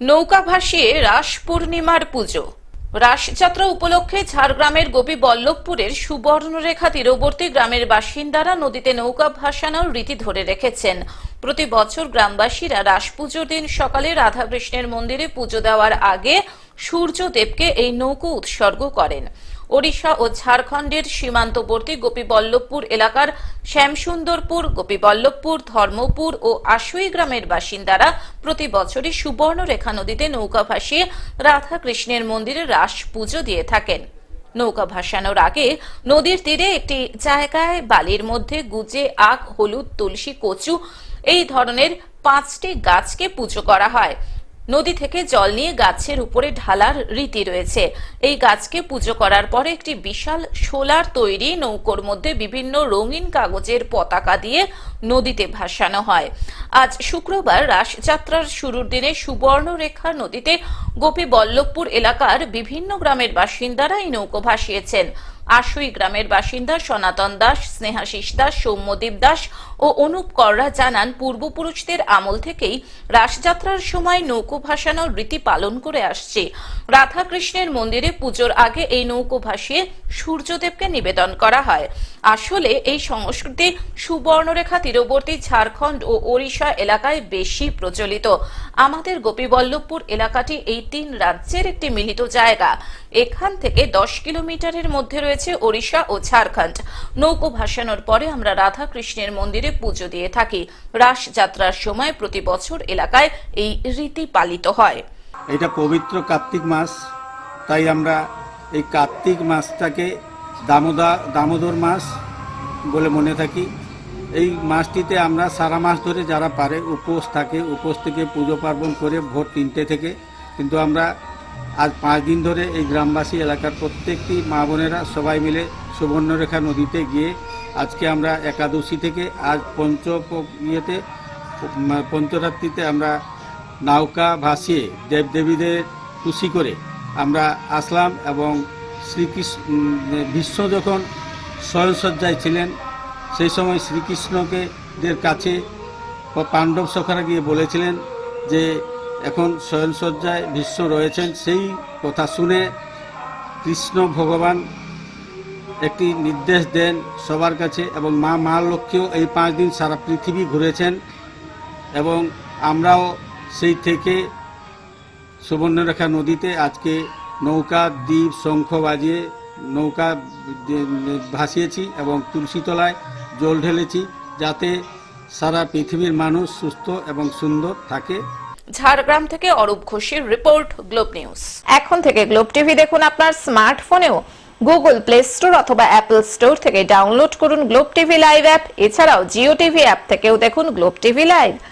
নৌকা ভাসিয়ে রাস পূর্ণিমার পুজো। রাসযাত্রা উপলক্ষে ঝাড়গ্রামের গোপী বল্লভপুরের সুবর্ণরেখা তীরবর্তী গ্রামের বাসিন্দারা নদীতে নৌকা ভাসানোর রীতি ধরে রেখেছেন। প্রতি বছর গ্রামবাসীরা রাস পুজোর দিন সকালে রাধাকৃষ্ণের মন্দিরে পুজো দেওয়ার আগে সূর্যদেবকে এই নৌকো উৎসর্গ করেন। ওড়িশা ও ঝাড়খণ্ডের সীমান্তবর্তী গোপীবল্লভপুর এলাকার শ্যামসুন্দরপুর, গোপীবল্লভপুর, ধর্মপুর ও আশুই গ্রামের বাসিন্দারা প্রতি বছরই সুবর্ণরেখা নদীতে নৌকা ভাসিয়ে রাধাকৃষ্ণের মন্দিরে রাস পুজো দিয়ে থাকেন। নৌকা ভাসানোর আগে নদীর তীরে একটি জায়গায় বালির মধ্যে গুজে আখ, হলুদ, তুলসী, কচু এই ধরনের পাঁচটি গাছকে পুজো করা হয়। নদী থেকে জল নিয়ে গাছের উপরে ঢালার রীতি রয়েছে। এই গাছকে পুজো করার পরে একটি বিশাল সোলার তৈরি নৌকোর মধ্যে বিভিন্ন রঙিন কাগজের পতাকা দিয়ে নদীতে ভাসানো হয়। আজ শুক্রবার রাসযাত্রার শুরুর দিনে সুবর্ণরেখা নদীতে গোপী বল্লভপুর এলাকার বিভিন্ন গ্রামের বাসিন্দারা এই নৌকো ভাসিয়েছেন। আশুই গ্রামের বাসিন্দা সনাতন দাস, স্নেহাশিস দাস, সৌম্যদীপ দাস ও অনুপ কররা জানান, পূর্বপুরুষদের আমল থেকেই রাসযাত্রার সময় নৌকো ভাসানোর রীতি পালন করে আসছে। রাধাকৃষ্ণের মন্দিরে পুজোর আগে এই নৌকো ভাসিয়ে সূর্যদেবকে নিবেদন করা হয়। আসলে এই সংস্কৃতি সুবর্ণরেখা তীরবর্তী ঝাড়খণ্ড ও ওড়িশা এলাকায় বেশি প্রচলিত। আমাদের গোপীবল্লভপুর এলাকাটি এই তিন রাজ্যের একটি মিলিত জায়গা। এখান থেকে দশ কিলোমিটারের মধ্যে রয়েছে ওড়িশা ও ঝাড়খণ্ড। নৌকো ভাসানোর পরে আমরা রাধা কৃষ্ণের মন্দিরে পুজো দিয়ে থাকি। রাস যাত্রার সময় প্রতি বছর এলাকায় এই রীতি পালিত হয়। এটা পবিত্র কার্তিক মাস, তাই আমরা এই কার্তিক মাসটাকে দামোদা, দামোদর মাস বলে মনে থাকি। এই মাসটিতে আমরা সারা মাস ধরে যারা পারে উপোস থাকে, উপোস থেকে পুজো পার্বণ করে ভোর তিনটে থেকে। কিন্তু আমরা আজ পাঁচ দিন ধরে এই গ্রামবাসী এলাকার প্রত্যেকটি মা বোনেরা সবাই মিলে সুবর্ণরেখা নদীতে গিয়ে আজকে আমরা একাদশী থেকে আজ পঞ্চ ইয়েতে পঞ্চরাত্রিতে আমরা নৌকা ভাসিয়ে দেবদেবীদের খুশি করে আমরা আসলাম এবং শ্রীকৃষ্ণ বিশ্ব যখন স্বয়ংসজ্জায় ছিলেন সেই সময় শ্রীকৃষ্ণকে দের কাছে পাণ্ডব সখারা গিয়ে বলেছিলেন যে এখন স্বয়ংসজ্জায় ভীষ্ম রয়েছেন। সেই কথা শুনে কৃষ্ণ ভগবান একটি নির্দেশ দেন সবার কাছে এবং মা মা লক্ষ্মীও এই পাঁচ দিন সারা পৃথিবী ঘুরেছেন এবং আমরাও সেই থেকে সুবর্ণরেখা নদীতে আজকে নৌকা, দ্বীপ, শঙ্খ বাজিয়ে নৌকা ভাসিয়েছি এবং তুলসীতলায় জল ঢেলেছি যাতে সারা পৃথিবীর মানুষ সুস্থ এবং সুন্দর থাকে। ঝাড়গ্রাম থেকে অরূপ ঘোষের রিপোর্ট গ্লোব নিউজ। এখন থেকে গ্লোব টিভি দেখুন আপনার স্মার্টফোনেও। গুগল প্লে স্টোর অথবা অ্যাপল স্টোর থেকে ডাউনলোড করুন গ্লোব টিভি লাইভ অ্যাপ। এছাড়াও জিও টিভি অ্যাপ থেকেও দেখুন গ্লোব টিভি লাইভ।